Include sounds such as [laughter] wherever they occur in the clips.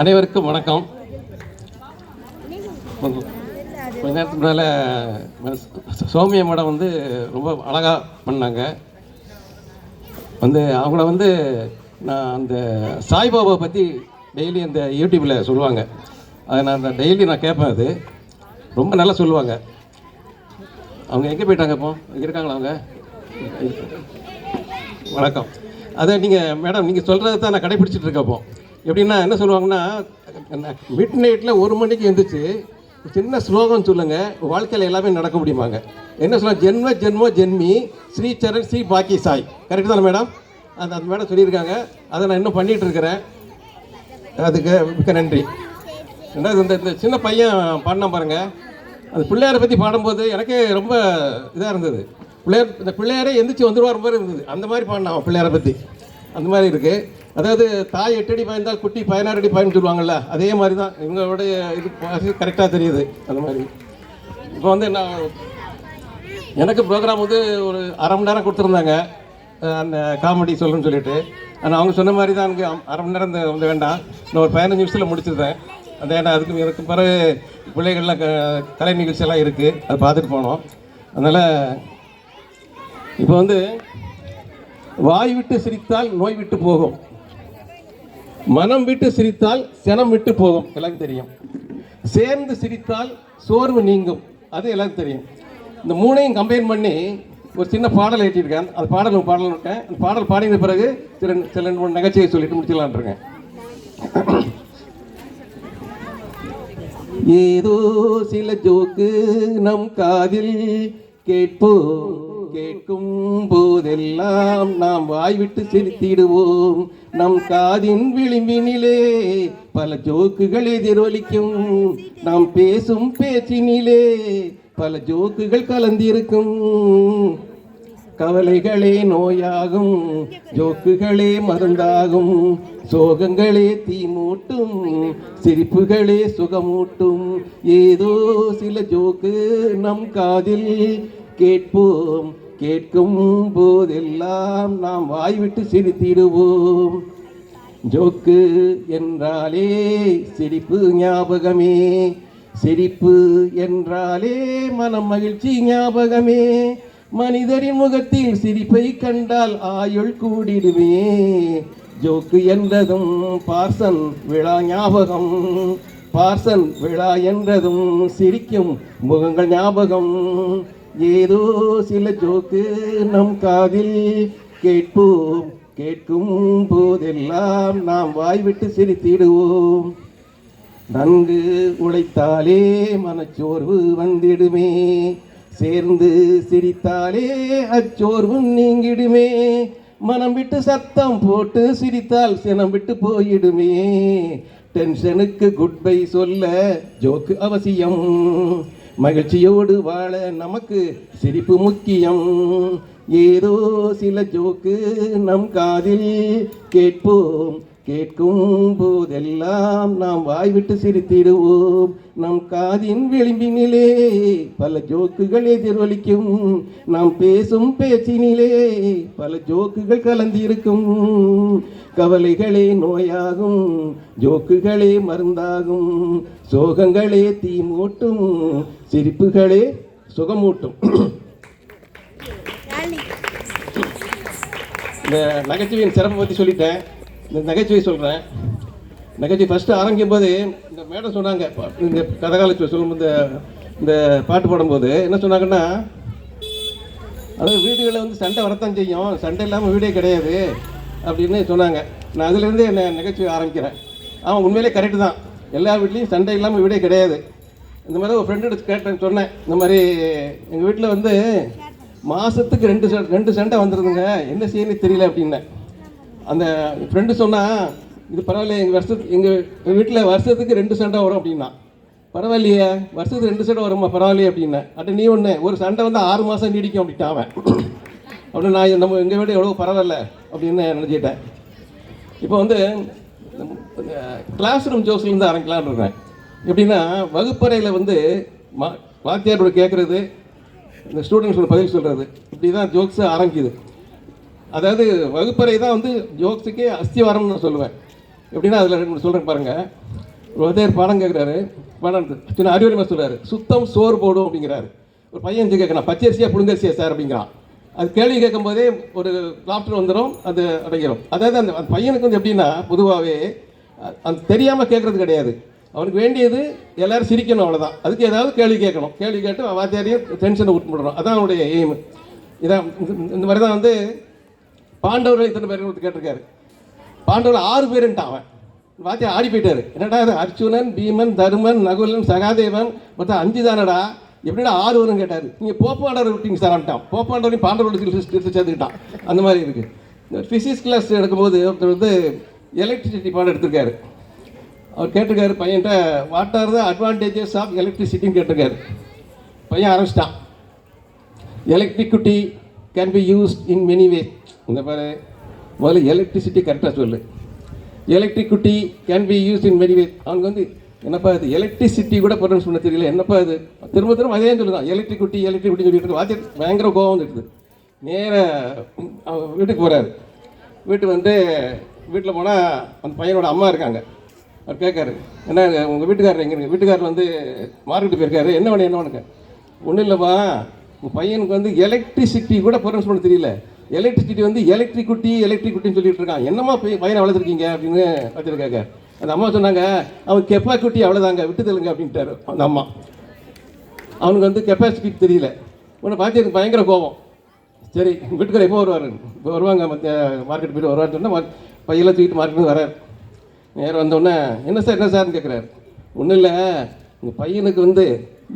அனைவருக்கும் வணக்கம். கொஞ்ச கொஞ்ச நேரத்துக்கு முன்னால் சோமிய மேடம் வந்து ரொம்ப அழகாக பண்ணாங்க. வந்து அவங்கள வந்து நான் அந்த சாய்பாபா பற்றி டெய்லி அந்த யூடியூப்பில் சொல்லுவாங்க. அதை நான் அந்த டெய்லி நான் கேட்பேன் அது. ரொம்ப நல்லா சொல்லுவாங்க. அவங்க எங்கே போயிட்டாங்க இப்போ? இங்கே இருக்காங்களா அவங்க? வணக்கம். அதை நீங்கள் மேடம் நீங்கள் சொல்கிறத தான் நான் கடைப்பிடிச்சிட்டு இருக்கேன் எப்படின்னா என்ன சொல்லுவாங்கன்னா மிட் நைட்டில் ஒரு மணிக்கு எழுந்திரிச்சு சின்ன ஸ்லோகம் சொல்லுங்கள் வாழ்க்கையில் எல்லாமே நடக்க முடியுமாங்க. என்ன சொல்ல ஜென்ம ஜென்மோ ஜென்மி ஸ்ரீ சரண் ஸ்ரீ பாக்கி சாய். கரெக்டு தானே மேடம் அந்த அந்த மேடம் சொல்லியிருக்காங்க. அதை நான் இன்னும் பண்ணிகிட்டு இருக்கிறேன். அதுக்கு மிக்க நன்றி. ரெண்டாவது இந்த இந்த சின்ன பையன் பாடினான் பாருங்க. அந்த பிள்ளையாரை பற்றி பாடும்போது எனக்கே ரொம்ப இதாக இருந்தது. பிள்ளையார் இந்த பிள்ளையாரே எந்திரிச்சு வந்துருவார் மாதிரி இருந்தது. அந்த மாதிரி பாடினான் பிள்ளையாரை பற்றி அந்த மாதிரி இருக்குது அதாவது தாய் எட்டடி பாய்ந்தால் குட்டி பதினாறு அடி பாய்ன்னு சொல்லுவாங்கல்ல அதே மாதிரி தான் இவங்களுடைய இது கரெக்டாக தெரியுது. அந்த மாதிரி. இப்போ வந்து நான் எனக்கு ப்ரோக்ராம் வந்து ஒரு அரை மணி நேரம் கொடுத்துருந்தாங்க. அந்த காமெடி சொல்லணும்னு சொல்லிட்டு. ஆனால் அவங்க சொன்ன மாதிரி தான் எனக்கு அரை மணி நேரம் இந்த- வந்து வேண்டாம். நான் ஒரு பதினஞ்சு நிமிஷத்தில் முடிச்சிருந்தேன். அந்த ஏன்னா அதுக்கு எனக்கு பிறகு பிள்ளைகள்லாம் க கலை நிகழ்ச்சியெல்லாம் இருக்குது அதை பார்த்துட்டு போனோம். அதனால் இப்போ வந்து வாய் விட்டு சிரித்தால் நோய் விட்டு போகும். மனம் விட்டு சிரித்தால் சினம் விட்டு போகும். எல்லாருக்கும் தெரியும். சேர்ந்து சிரித்தால் சோர்வு நீங்கும். அது எல்லாருக்கும் தெரியும். இந்த மூணையும் கம்பைன் பண்ணி ஒரு சின்ன பாடல் ஏற்றிருக்கேன் அந்த பாடல் பாடல் இருக்கேன். அந்த பாடல் பாடின பிறகு சில சில ரெண்டு மூணு நகைச்சுவை சொல்லிட்டு முடிச்சிடலான் இருக்கேன். ஏதோ சில ஜோக்கு நம் காதில் கேட்போம். கேட்கும் போதெல்லாம் நாம் வாய்விட்டு சிரித்திடுவோம் நம் காதின் விளிம்பினிலே பல ஜோக்குகள் எதிரொலிக்கும். நாம் பேசும் பேச்சினிலே பல ஜோக்குகள் கலந்திருக்கும். கவலைகளே நோயாகும் ஜோக்குகளே மருந்தாகும். சோகங்களே தீமூட்டும் சிரிப்புகளே சுகமூட்டும். ஏதோ சில ஜோக்கு நம் காதில் கேட்போம். கேட்கும் போதெல்லாம் நாம் வாய்விட்டு சிரித்திடுவோம். ஜோக்கு என்றாலே சிரிப்பு ஞாபகமே. சிரிப்பு என்றாலே மனம் மகிழ்ச்சி ஞாபகமே. மனிதரின் முகத்தில் சிரிப்பை கண்டால் ஆயுள் கூடிடுமே. ஜோக்கு என்றதும் பார்சன் விழா ஞாபகம். பார்சன் விழா என்றதும் சிரிக்கும் முகங்கள் ஞாபகம். ஏதோ சில ஜோக்கு நம் காதில் கேட்போம். கேட்கும் போதெல்லாம் நாம் வாய்விட்டு சிரித்திடுவோம். நன்கு உழைத்தாலே மனச்சோர்வு வந்திடுமே. சேர்ந்து சிரித்தாலே அச்சோர்வும் நீங்கிடுமே. மனம் விட்டு சத்தம் போட்டு சிரித்தால் சினம் விட்டு போயிடுமே. டென்ஷனுக்கு குட் பை சொல்ல ஜோக்கு அவசியம். மகிழ்ச்சியோடு வாழ நமக்கு சிரிப்பு முக்கியம். ஏதோ சில ஜோக்கு நம் காதில் கேட்போம். கேட்கும் போதெல்லாம் நாம் வாய்விட்டு சிரித்திடுவோம். நம் காதின் விளிம்பினிலே பல ஜோக்குகள் எதிரொலிக்கும். நாம் பேசும் பேச்சினிலே பல ஜோக்குகள் கலந்திருக்கும். கவலைகளே நோயாகும் ஜோக்குகளே மருந்தாகும். சோகங்களே தீமூட்டும் சிரிப்புகளே சுகமூட்டும். இந்த நகைச்சுவையின் சிறப்பை பற்றி சொல்லிட்டேன். இந்த நகைச்சுவை சொல்கிறேன் நகைச்சுவை ஃபஸ்ட்டு ஆரம்பிக்கும் போது இந்த மேடம் சொன்னாங்க இந்த கதகாலச்சுவை சொல்லும் இந்த இந்த பாட்டு பாடும்போது என்ன சொன்னாங்கன்னா அதாவது வீடுகளில் வந்து சண்டை வரத்தான் செய்யும் சண்டை இல்லாமல் வீடே கிடையாது அப்படின்னு சொன்னாங்க. நான் அதுலேருந்து என்ன நகைச்சுவை ஆரம்பிக்கிறேன். அவன் உண்மையிலே கரெக்டு தான். எல்லா வீட்லேயும் சண்டை இல்லாமல் வீடே கிடையாது. இந்த மாதிரி ஒரு ஃப்ரெண்டு கேட்டேன் சொன்னேன். இந்த மாதிரி எங்கள் வீட்டில் வந்து மாதத்துக்கு ரெண்டு ரெண்டு சண்டை வந்துருதுங்க என்ன செய்யணும் தெரியல அப்படின்னேன். அந்த ஃப்ரெண்டு சொன்னால் இது பரவாயில்ல எங்கள் வருஷத்துக்கு எங்கள் வீட்டில் வருஷத்துக்கு ரெண்டு சண்டை வரும் அப்படின்னா. பரவாயில்லையே வருஷத்துக்கு ரெண்டு சண்டை வருமா? பரவாயில்லையே அப்படின்னா. அட்ட நீ ஒன்று ஒரு சண்டை வந்து ஆறு மாதம் நீடிக்கும் அப்படின்ட்டு அவன். அப்படின்னு நான் நம்ம எங்கள் வீடு எவ்வளோ பரவாயில்ல அப்படின்னு நினச்சிட்டேன் இப்போ வந்து கிளாஸ் ரூம் ஜோக்ஸ்லேருந்து ஆரம்பிக்கலாம்னு இருக்கேன். எப்படின்னா வகுப்பறையில் வந்து மா வாத்தியாரோட கேட்குறது இந்த ஸ்டூடெண்ட்ஸோட பதில் சொல்கிறது இப்படி தான் ஜோக்ஸ் ஆரம்பிக்குது. அதாவது வகுப்பறை தான் வந்து ஜோக்ஸுக்கே அஸ்திவாரம்னு நான் சொல்லுவேன். எப்படின்னா அதில் ரெண்டு சொல்கிறேன் பாருங்கள் ஒருத்தர் பாடம் கேட்குறாரு பாடம் சின்ன அறிவுரிமை சொல்கிறாரு சுத்தம் சோறு போடும் அப்படிங்கிறாரு. ஒரு பையன் கேட்கறான் பச்சரிசியா புழுங்கரிசியா சார் அப்படிங்கிறான். அது கேள்வி கேட்கும்போதே ஒரு டாக்டர் வந்துடும் அது அடைகிறோம் அதாவது அந்த அந்த பையனுக்கு வந்து எப்படின்னா பொதுவாகவே அது தெரியாமல் கேட்குறது கிடையாது. அவனுக்கு வேண்டியது எல்லோரும் சிரிக்கணும் அவ்வளோதான் அதுக்கு ஏதாவது கேள்வி கேட்கணும். கேள்வி கேட்டு வாத்தியாரையும் டென்ஷனை விட்டுவிடணும் அதான் அவனுடைய எய்ம் இதான் இந்த- இந்த மாதிரி தான் வந்து பாண்டவர்கள் இத்தனை பேர் கொடுத்து கேட்டிருக்காரு? பாண்டவர் ஆறு பேருன்ட்டான் அவன். வாத்தியா ஆடி போயிட்டாரு. என்னடா இது? அர்ஜுனன் பீமன் தருமன் நகுலன் சகாதேவன் மொத்தம் அஞ்சு தானடா? எப்படிடா ஆறு வரும் கேட்டார். நீங்கள் போப்பாண்டவர் விட்டீங்க சார் அவன்ட்டான் போப்பாண்டவரையும் பாண்டவர்கள் சேர்த்துக்கிட்டான். அந்த மாதிரி இருக்குது இந்த ஃபிசிக்ஸ் கிளாஸ் எடுக்கும்போது ஒருத்தர் வந்து எலக்ட்ரிசிட்டி பாடம் எடுத்திருக்காரு. அவர் கேட்டிருக்காரு பையன்கிட்ட what are the advantages of எலக்ட்ரிசிட்டின்னு கேட்டிருக்காரு. பையன் ஆரம்பிச்சிட்டான். Electricity can be use in many way இந்த பாரு முதல்ல எலக்ட்ரிசிட்டி கரெக்டாக சொல்லு. Electricity can be use in many way அவங்க வந்து என்னப்பா இது எலக்ட்ரிசிட்டி கூட ப்ரொனவுன்ஸ் பண்ண தெரியல என்னப்பா இது? திரும்ப திரும்ப அதே சொல்லுதான். எலக்ட்ரிக்குட்டி எலக்ட்ரிக்குட்டி சொல்லிட்டு வாத்திய பயங்கர கோபம் வந்துடுது நேராக வீட்டுக்கு போகிறாரு வீட்டுக்கு வந்து வீட்டில் போனால் அந்த பையனோட அம்மா இருக்காங்க. அவர் கேட்காரு என்ன உங்கள் வீட்டுக்காரர் எங்கே இருக்கு வீட்டுக்காரர் வந்து மார்க்கெட்டு போயிருக்காரு. என்ன வேணும் என்ன வேணுங்க ஒன்றும் இல்லைப்பா. பையனுக்கு வந்து எலக்ட்ரிசிட்டி கூட ப்ரொனவுன்ஸ் பண்ண தெரியல. எலக்ட்ரிசிட்டி வந்து எலக்ட்ரிகுட்டி எலக்ட்ரிகுட்டின்னு சொல்லிட்டு இருக்கான் என்னம்மா பையனை வளர்த்துருக்கீங்க அப்படின்னு வச்சுருக்காங்க அந்த அம்மா சொன்னாங்க அவன் கெப்பாசிட்டி அவ்வளோதாங்க விட்டு தெலுங்க அப்படின்ட்டாரு அந்த அம்மா. அவனுக்கு வந்து கெப்பாசிட்டி தெரியல. உன்னை பார்த்து எனக்கு பயங்கர கோபம். சரி வீட்டுக்கார எப்போ வருவார்? இப்போ வருவாங்க மற்ற மார்க்கெட் போய்ட்டு வருவார்னு சொன்னால் பையெல்லாம் தூக்கிட்டு மார்க்கெட் வரார். நேரம் வந்தோடனே என்ன சார் என்ன சார்னு கேட்குறாரு ஒன்றும் இல்லை. உங்கள் பையனுக்கு வந்து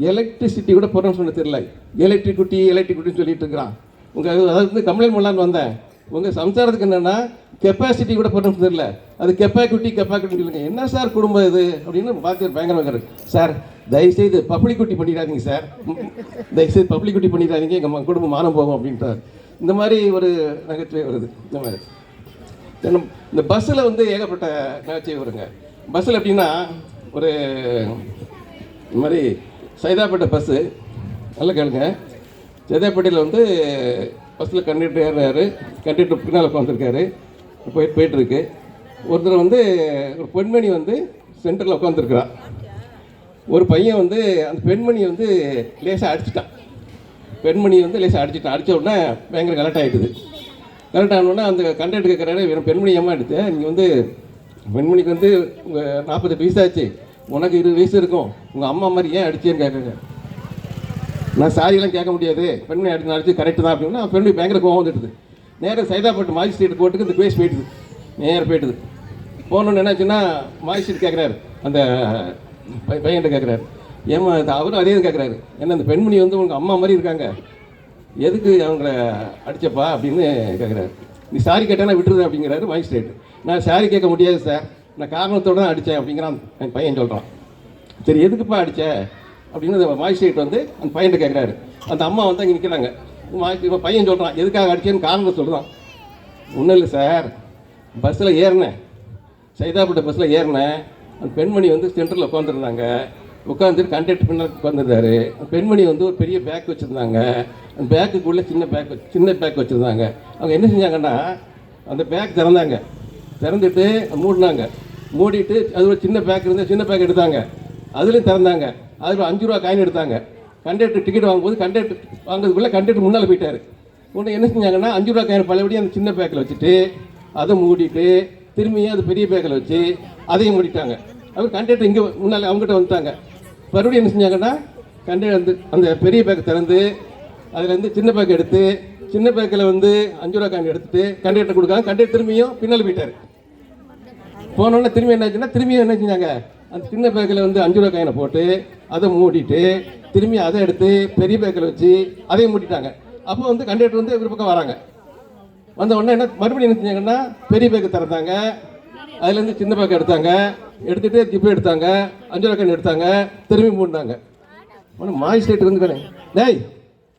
எலக்ட்ரிசிட்டி கூட ப்ரொனவுன்ஸ் பண்ண தெரியல. எலக்ட்ரிக்குட்டி எலக்ட்ரிக்குட்டின்னு சொல்லிட்டு இருக்கிறான். உங்கள் அதாவது வந்து கம்ப்ளைண்ட் பண்ணலான்னு வந்தேன் உங்கள் சம்சாரத்துக்கு என்னென்னா கெப்பாசிட்டி கூட ப்ரொனவுன்ஸ் தெரியல. அது கெப்பாக்குட்டி கெப்பாக்குட்டின்னு சொல்லுங்க. என்ன சார் குடும்பம் இது? அப்படின்னு பார்த்து பயங்கரமாக சார் தயவுசெய்து பப்ளிக் குட்டி பண்ணிடாதீங்க சார். தயவுசெய்து பப்ளிக் குட்டி பண்ணிடாதீங்க எங்கள் குடும்பம் மானம் போகும் அப்படின்றார். இந்த மாதிரி ஒரு நகைச்சுவை வருது. இந்த மாதிரி. இந்த பஸ்ஸில் வந்து ஏகப்பட்ட நகைச்சுவை வருங்க. பஸ்ஸில் எப்படின்னா ஒரு இந்த மாதிரி சைதாப்பேட்டை பஸ்ஸு நல்லா கேளுங்க. சைதாப்பேட்டையில் வந்து பஸ்ஸில் கண்டக்டர் ஏறுறாரு. கண்டக்டர் பின்னால் உட்காந்துருக்காரு போயிட்டு போயிட்டுருக்கு ஒருத்தர் வந்து ஒரு பெண்மணி வந்து சென்டரில் உட்காந்துருக்குறா ஒரு பையன் வந்து அந்த பெண்மணி வந்து லேசாக அடிச்சிட்டான். பெண்மணி வந்து லேசாக அடிச்சிட்டான். அடித்த உடனே பயங்கர கலெக்ட் ஆகிட்டுது கலெக்ட் ஆனோடனே அந்த கண்டக்டர் கேட்குறாரு பெண்மணி ஏமா எடுத்து? நீங்கள் வந்து பெண்மணிக்கு வந்து உங்கள் நாற்பது பைசாச்சு. உனக்கு இருபது வயசு இருக்கும். உங்கள் அம்மா மாதிரி ஏன் அடிச்சேன்னு கேட்குறாங்க நான் சாரியெல்லாம் கேட்க முடியாது. பெண்மணி அடிச்சு அடிச்சு கரெக்டு தான் அப்படின்னா பெண்மணி பயங்கர கோவம் வந்துட்டுது நேராக சைதாப்பட்டு மாஜிஸ்ட்ரேட் கோர்ட்டுக்கு இந்த கேஸ் போயிட்டுது. நேராக போயிட்டுது. போனோன்னு என்னாச்சுன்னா மாஜிஸ்ட்ரேட் கேட்குறாரு அந்த பை- பையன்கிட்ட கேட்குறாரு ஏமா இது அவரும் அதே கேட்குறாரு ஏன்னா அந்த பெண்மணி வந்து உங்கள் அம்மா மாதிரி இருக்காங்க. எதுக்கு அவங்கள அடித்தப்பா அப்படின்னு கேட்குறாரு நீ சாரி கேட்டா விட்டுருது அப்படிங்கிறாரு மாஜிஸ்ட்ரேட் நான் சாரி கேட்க முடியாது சார் நான் காரணத்தோடு தான் அடித்தேன் அப்படிங்கிறான் என் பையன் சொல்கிறான் சரி எதுக்குப்பா அடித்த அப்படின்னு அந்த மாஜிஸ்ட்ரேட் வந்து அந்த பையன்கிட்ட கேட்குறாரு அந்த அம்மா வந்து அங்கே நிற்கிறாங்க இப்போ பையன் சொல்கிறான் எதுக்காக அடிச்சேன்னு காரணம் சொல்கிறான் ஒன்றும் இல்லை சார். பஸ்ஸில் ஏறினேன். சைதாப்பட்ட பஸ்ஸில் ஏறினேன். அந்த பெண்மணி வந்து சென்டரில் உட்காந்துருந்தாங்க உட்காந்துட்டு கண்டக்டர் பின்னால் உட்காந்துருந்தாரு பெண்மணி வந்து ஒரு பெரிய பேக் வச்சுருந்தாங்க. அந்த பேக்குக்குள்ளே சின்ன பேக் சின்ன பேக் வச்சுருந்தாங்க. அவங்க என்ன செஞ்சாங்கன்னா அந்த பேக் திறந்தாங்க. திறந்துட்டு மூடினாங்க. மூடிட்டு அது ஒரு சின்ன பேக் இருந்தால் சின்ன பேக் எடுத்தாங்க. அதுலேயும் திறந்தாங்க. அதில் அஞ்சு ரூபா காயின் எடுத்தாங்க. கண்டக்டர் டிக்கெட் வாங்கும்போது கண்டக்டர் வாங்குறதுக்குள்ளே கண்டக்டர் முன்னால் போயிட்டார். உடனே என்ன செஞ்சாங்கன்னா அஞ்சு ரூபா காயின் பழையபடி அந்த சின்ன பேக்கில் வச்சுட்டு அதை மூடிட்டு திரும்பியும் அது பெரிய பேக்கில் வச்சு அதையும் மூடிட்டாங்க. அவர் கண்டக்டர் இங்கே முன்னால் அவங்ககிட்ட வந்துட்டாங்க. மறுபடியும் என்ன செஞ்சாங்கன்னா கண்டக்டர் வந்து அந்த பெரிய பேக்கை திறந்து அதுலேருந்து சின்ன பேக் எடுத்து சின்ன பேக்கில் வந்து அஞ்சு ரூபா காயின் எடுத்துட்டு கண்டக்டர் கொடுக்காங்க கண்டக்டர் திரும்பியும் பின்னால் போயிட்டார். போனோடனே திரும்பி என்னாச்சுன்னா திரும்பி என்ன செஞ்சாங்க? அந்த சின்ன பேக்கில் வந்து அஞ்சு ரூபா காயினை போட்டு அதை மூடிட்டு திரும்பி அதை எடுத்து பெரிய பேக்கில் வச்சு அதையும் மூடிட்டாங்க. அப்போ வந்து கண்டக்டர் வந்து ஒரு பக்கம் வராங்க. வந்த உடனே என்ன மறுபடியும் என்ன செஞ்சாங்கன்னா பெரிய பேக்கு திறந்தாங்க அதுலேருந்து சின்ன பேக்கை எடுத்தாங்க. எடுத்துகிட்டு ஜிப்பு எடுத்தாங்க. அஞ்சு ரூபா காயின் எடுத்தாங்க. திரும்பி மூடினாங்க. உடனே மாஜிஸ்ட்ரேட் வந்து டேய்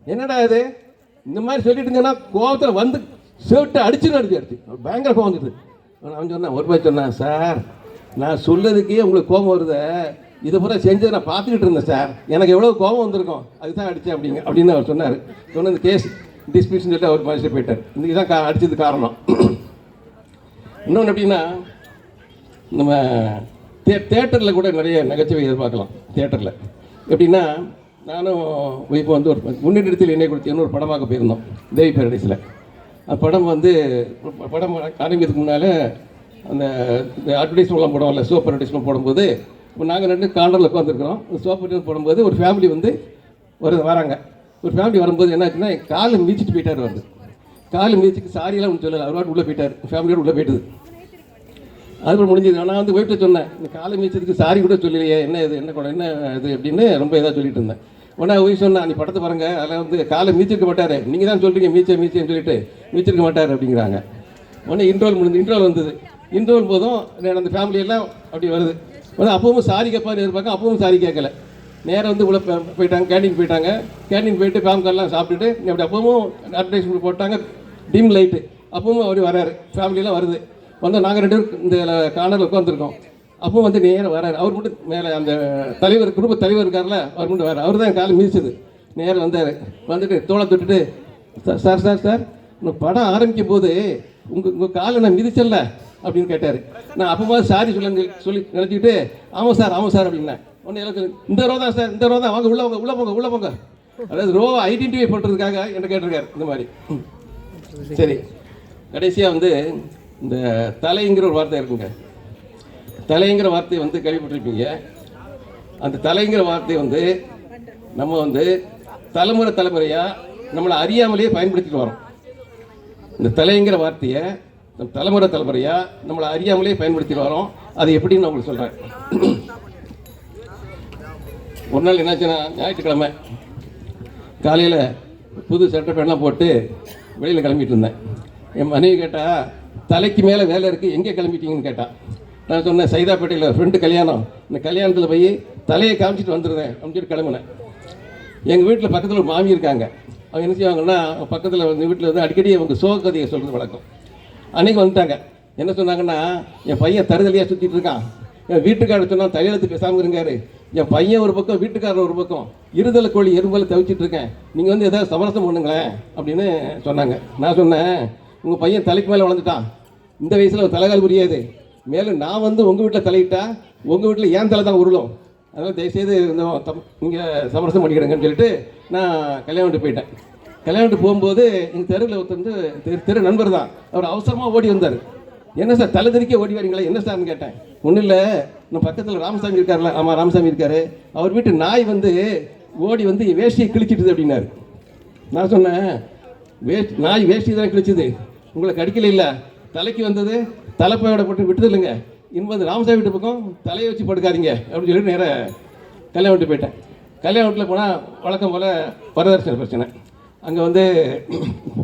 என்னடா இது? இந்த மாதிரி சொல்லிட்டு இருந்தீங்கன்னா கோபத்தில் வந்து ஷர்ட்டை அடிச்சுன்னு அடிச்சு அடிச்சு. பயங்கர கோவம் வந்துட்டு அவன் சொன்னான் ஒரு பேர் சொன்னான் சார் நான் சொல்லதுக்கே உங்களுக்கு கோபம் வருது. இதை பூரா செஞ்சு நான் பார்த்துக்கிட்டு இருந்தேன் சார். எனக்கு எவ்வளோ கோபம் வந்திருக்கும். அதுக்கு தான் அடித்தேன் அப்படிங்க அப்படின்னு அவர் சொன்னார். சொன்ன இந்த கேஸ் டிஸ்மிஸ்ன்னு சொல்லிட்டு அவர் மனுஷன் போயிட்டார். இன்றைக்கி தான் கா காரணம். இன்னொன்று எப்படின்னா நம்ம தே தேட்டரில் கூட நிறைய நகைச்சுவை எதிர்பார்க்கலாம் தேட்டரில் எப்படின்னா நானும் இப்போ வந்து ஒரு முன்னெடுத்தில் என்னை கொடுத்து ஒரு படமாக போயிருந்தோம் தேவி பேரடிஸில் படம் வந்து படம் ஆரம்பிக்கிறதுக்கு முன்னால் அந்த அட்வர்டைஸ்மெண்ட்லாம் போடுவோம்ல சோப் அட்வர்டைஸ்மெண்ட் போடும்போது இப்போ நாங்கள் ரெண்டு கார்னரில் உட்காந்துருக்குறோம் சோப் அட்வர்டைஸ் போடும்போது ஒரு ஃபேமிலி வந்து வருது வராங்க. ஒரு ஃபேமிலி வரும்போது என்ன ஆச்சுன்னா காலை மிதிச்சிட்டு போயிட்டார் வந்து காலை மீச்சுக்கு சாரியெல்லாம் ஒன்று சொல்லலை அவரோட உள்ளே போயிட்டார். ஃபேமிலியோட உள்ளே போயிட்டுது. அதுக்கப்புறம் முடிஞ்சது. நான் வந்து ஒய்ஃப்ட்ட சொன்னேன் இந்த காலை மீச்சதுக்கு சாரி கூட சொல்லலையே என்ன இது என்ன கூட என்ன இது அப்படின்னு ரொம்ப இதாக சொல்லிட்டு இருந்தேன். உடனே உயிர் சொன்னா நீ படத்தை பாருங்க. அதில் வந்து காலை மீச்சிருக்க மாட்டாரு. நீங்கள் தான் சொல்கிறீங்க மீச்ச மீச்சேன்னு சொல்லிட்டு மீச்சிருக்க மாட்டார் அப்படிங்கிறாங்க. உடனே இன்ட்ரோல் முடிஞ்சு இன்ட்ரோல் வந்தது. இன்ட்ரோல் போதும் அந்த ஃபேமிலியெல்லாம் அப்படி வருது. உடனே அப்பவும் சாரி கேட்பாரு எதிர்பார்க்க அப்பவும் சாரி கேட்கல. நேராக வந்து உள்ள போயிட்டாங்க கேண்டீன் போயிட்டாங்க. கேண்டீன் போயிட்டு பாம்கார்லாம் சாப்பிட்டுட்டு அப்படி அப்பவும் அட்வர்டைஸ்மெண்ட் போட்டாங்க டிம் லைட்டு அப்பவும் அப்படி வராரு. ஃபேமிலியெல்லாம் வருது. வந்து நாங்கள் ரெண்டு பேரும் இந்த கார்னரில் உட்காந்துருக்கோம் அப்போ வந்து நேராக வராரு. அவர் மட்டும் மேலே அந்த தலைவர் குடும்ப தலைவர் இருக்கார்ல அவர் மட்டும் வராரு. அவர் தான் காலம் மீதிச்சது. நேரில் வந்தார். வந்துட்டு தோளை தொட்டுட்டு "சார், சார் சார் சார் இந்த படம் ஆரம்பிக்கும் போது உங்கள் உங்கள் காலை நான் மிதிச்சல அப்படின்னு கேட்டார். நான் அப்போ சாரி சொல்ல சொல்லி நினச்சிக்கிட்டு ஆமாம் சார் ஆமாம் சார் அப்படின்னா ஒன்று எனக்கு இந்த ரோ தான் சார் இந்த ரோ தான் வாங்க உள்ள போங்க உள்ள போங்க உள்ள போங்க. அதாவது ரோ ஐடென்டிஃபை பண்ணுறதுக்காக என்ன கேட்டிருக்காரு இந்த மாதிரி. சரி. கடைசியாக வந்து இந்த தலைங்கிற ஒரு வார்த்தை இருக்குங்க. தலைங்கிற வார்த்தையை வந்து கேள்விப்பட்டிருப்பீங்க. அந்த தலைங்கிற வார்த்தை வந்து நம்ம வந்து தலைமுறை தலைமுறையாக நம்மளை அறியாமலேயே பயன்படுத்திட்டு வரோம். இந்த தலைங்கிற வார்த்தையை நம்ம தலைமுறை தலைமுறையாக நம்மளை அறியாமலே பயன்படுத்திட்டு வரோம். அது எப்படின்னு நான் உங்களுக்கு சொல்கிறேன் ஒரு நாள் என்னாச்சுன்னா ஞாயிற்றுக்கிழமை காலையில் புது சட்டை பேண்ட்லாம் போட்டு வெளியில் கிளம்பிட்டு இருந்தேன். என் மனைவி கேட்டால் தலைக்கு மேலே வேலை இருக்குது எங்கே கிளம்பிட்டீங்கன்னு கேட்டால் நான் சொன்னேன் சைதாப்பேட்டையில் ஃப்ரெண்டு கல்யாணம். இந்த கல்யாணத்தில் போய் தலையை காமிச்சிட்டு வந்துடுறேன் அப்படின்னு சொல்லி கிளம்புனேன். எங்கள் வீட்டில் பக்கத்தில் ஒரு மாமி இருக்காங்க. அவங்க என்ன செய்வாங்கன்னா பக்கத்தில் வந்து வீட்டில் வந்து அடிக்கடி அவங்க சோக கதையை சொல்கிறது வழக்கம். அன்னைக்கு வந்துட்டாங்க. என்ன சொன்னாங்கன்னா என் பையன் தருதலையாக சுற்றிட்டு இருக்கான். என் வீட்டுக்காரர் சொன்னால் தலையெழுத்து பேசாமல் இருக்காரு. என் பையன் ஒரு பக்கம் வீட்டுக்காரர் ஒரு பக்கம் இருதலை கோழி எறும்பல தவிச்சிட்டு இருக்கேன். நீங்கள் வந்து எதாவது சமரசம் பண்ணுங்களேன் அப்படின்னு சொன்னாங்க. நான் சொன்னேன் உங்கள் பையன் தலைக்கு மேலே வளர்ந்துட்டான். இந்த வயசில் ஒரு தலைகால் புரியாது. மேலும் நான் வந்து உங்கள் வீட்டில் தலையிட்டா உங்கள் வீட்டில் ஏன் தலை தான் உருளும். அதனால் தயவுசெய்து இந்த நீங்கள் சமரசம் பண்ணிக்கிடுங்கன்னு சொல்லிட்டு நான் கல்யாணம் போயிட்டேன். கல்யாணத்துக்கு போகும்போது எங்கள் தெருவில் ஒருத்தர் வந்து தெரு தெரு நண்பர் தான். அவர் அவசரமாக ஓடி வந்தார். என்ன சார் தலை தெரிக்க ஓடி வரீங்களா? என்ன சார்னு கேட்டேன். ஒன்றும் இல்லை. நம்ம பக்கத்தில் ராமசாமி இருக்கார்ல. ஆமாம் ராமசாமி இருக்கார். அவர் வீட்டு நாய் வந்து ஓடி வந்து என் வேஷ்டியை கிழிச்சிட்டுது அப்படின்னாரு. நான் சொன்னேன் வேஷ்டி நாய் வேஷ்டி தான் கிழிச்சிது? உங்களை கடிக்கல இல்லை? தலைக்கு வந்தது? தலைப்பையோட போட்டு விட்டுது இல்லைங்க இன்பது ராமசாமி வீட்டு பக்கம் தலையை வச்சு படுக்காதீங்க. அப்படின்னு சொல்லிட்டு நேராக கல்யாணம் வீட்டு போயிட்டேன். கல்யாண வீட்டில் போனால் வழக்கம் போல் வரதட்சணை பிரச்சனை. அங்கே வந்து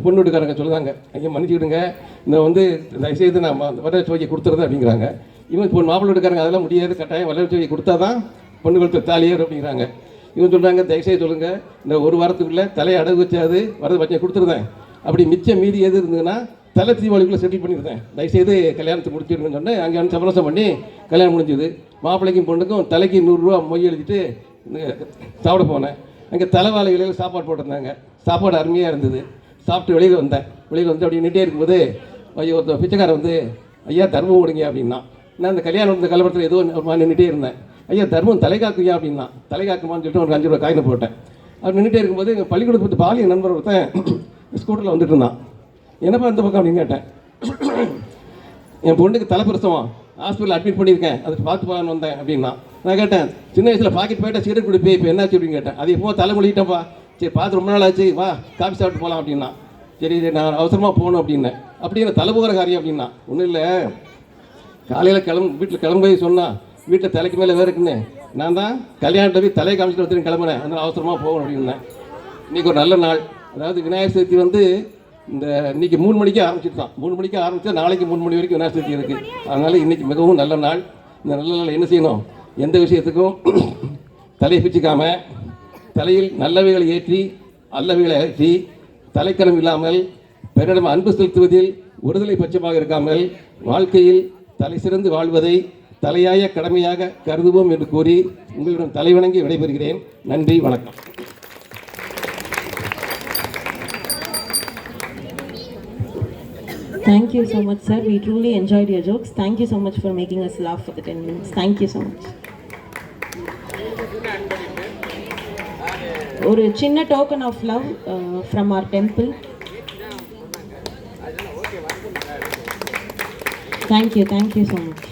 பொண்ணு வீட்டுக்காரங்க சொல்லுதாங்க ஐயா மன்னிச்சுக்கிடுங்க. இந்த வந்து தயவுசெய்து நான் ம- வைக்க கொடுத்துருது அப்படிங்கிறாங்க. இவன் இப்போ மாப்பிள்ளை வீட்டுக்காரங்க அதெல்லாம் முடியாது. கட்டாயம் வரதட்சணை கொடுத்தா தான் பொண்ணு கொடுத்த தாலியர் அப்படிங்கிறாங்க. இவன் சொல்கிறாங்க தயவுசெய்து சொல்லுங்கள் இந்த ஒரு வாரத்துக்குள்ளே தலையை அடகு வச்சாது வரது வச்சேன் கொடுத்துருந்தேன் அப்படி மிச்சம் மீதி எது இருந்ததுன்னா தலை தீபாவளிக்குள்ளே செட்டில் பண்ணியிருந்தேன் தயவுசெய்து கல்யாணத்தை முடிச்சிருங்கன்னு சொன்னேன். அங்கே வந்து சமரசம் பண்ணி கல்யாணம் முடிஞ்சுது. மாப்பிள்ளைக்கும் பொண்ணுக்கும் தலைக்கு நூறுரூவா மொய் எழுதிட்டு சாப்பிட போனேன். அங்கே தலைவாழை இலையில் சாப்பாடு போட்டிருந்தாங்க. சாப்பாடு அருமையாக இருந்தது. சாப்பிட்டு வெளியில் வந்தேன். வெளியில் வந்து அப்படி நின்றே இருக்கும்போது ஐயோ ஒருத்தர் பிச்சைக்காரன் வந்து ஐயா தர்மம் கொடுங்க அப்படின்னா நான் அந்த கல்யாணம் இருந்த கலவரத்தில் ஏதோ ஒரு மாதிரி நின்றுட்டே இருந்தேன். ஐயா தர்மம் தலை காக்குயா அப்படின்னா தலை காக்குமான்னு சொல்லிட்டு ஒரு அஞ்சு ரூபா காயினை போட்டேன். அவர் நின்றுட்டே இருக்கும்போது எங்கள் பள்ளிக்கூடத்து பாலிய நண்பர் ஒருத்தன் [clears throat] ஸ்கூட்டரில் வந்துட்டு இருந்தான். என்னப்பா இந்த பக்கம் அப்படின்னு கேட்டேன். என் பொண்ணுக்கு தலைப்பிரசவம் ஹாஸ்பிட்டலில் அட்மிட் பண்ணியிருக்கேன். அதை பார்த்து போகலான்னு வந்தேன் அப்படின்னா. நான் கேட்டேன் சின்ன வயசில் பாக்கெட் போயிட்டா சிகரெட் குடிப்பே இப்போ என்னாச்சு? அப்படின்னு கேட்டேன். அது எப்போ தலை முடிக்கிட்டேன்ப்பா சரி பார்த்து ரொம்ப நாள் ஆச்சு வா காஃபி சாப்பிட்டு போகலாம் அப்படின்னா. சரி நான் அவசரமாக போகணும் அப்படின்னேன் அப்படி என்ன தலை போகிற காரியம் அப்படின்னா. ஒன்றும் இல்லை. காலையில் கிளம்பு வீட்டில் கிளம்பி சொன்னா வீட்டில் தலைக்கு மேலே வேறு இருக்குன்னு. நான் தான் கல்யாணத்தை போய் தலையை காமிச்சிட்டு வந்து கிளம்புனேன். அதனால் அவசரமாக போகணும் அப்படின்னேன் இன்றைக்கி ஒரு நல்ல நாள். அதாவது விநாயகர் சதுர்த்தி வந்து இந்த இன்னைக்கு மூணு மணிக்கு ஆரம்பிச்சிருக்கான். மூணு மணிக்கு ஆரம்பிச்சா நாளைக்கு மூணு மணி வரைக்கும் விநாயகர் சதுர்த்தி இருக்குது அதனால் இன்றைக்கி மிகவும் நல்ல நாள். இந்த நல்ல நாள் என்ன செய்யணும்? எந்த விஷயத்துக்கும் [clears throat] தலையை பிச்சுக்காமல் தலையில் நல்லவைகளை ஏற்றி அல்லவைகளை ஏற்றி தலைக்கணம் இல்லாமல் பிறரிடம் அன்பு செலுத்துவதில் ஒருதலை பட்சமாக இருக்காமல் வாழ்க்கையில் தலை சிறந்து வாழ்வதை தலையாய கடமையாக கருதுவோம் என்று கூறி உங்களிடம் தலைவணங்கி விடைபெறுகிறேன். நன்றி வணக்கம். Thank you so much, sir. We truly enjoyed your jokes. Thank you so much for making us laugh for the 10 minutes. Thank you so much. ஒரு சின்ன token of love from our temple thank you thank you so much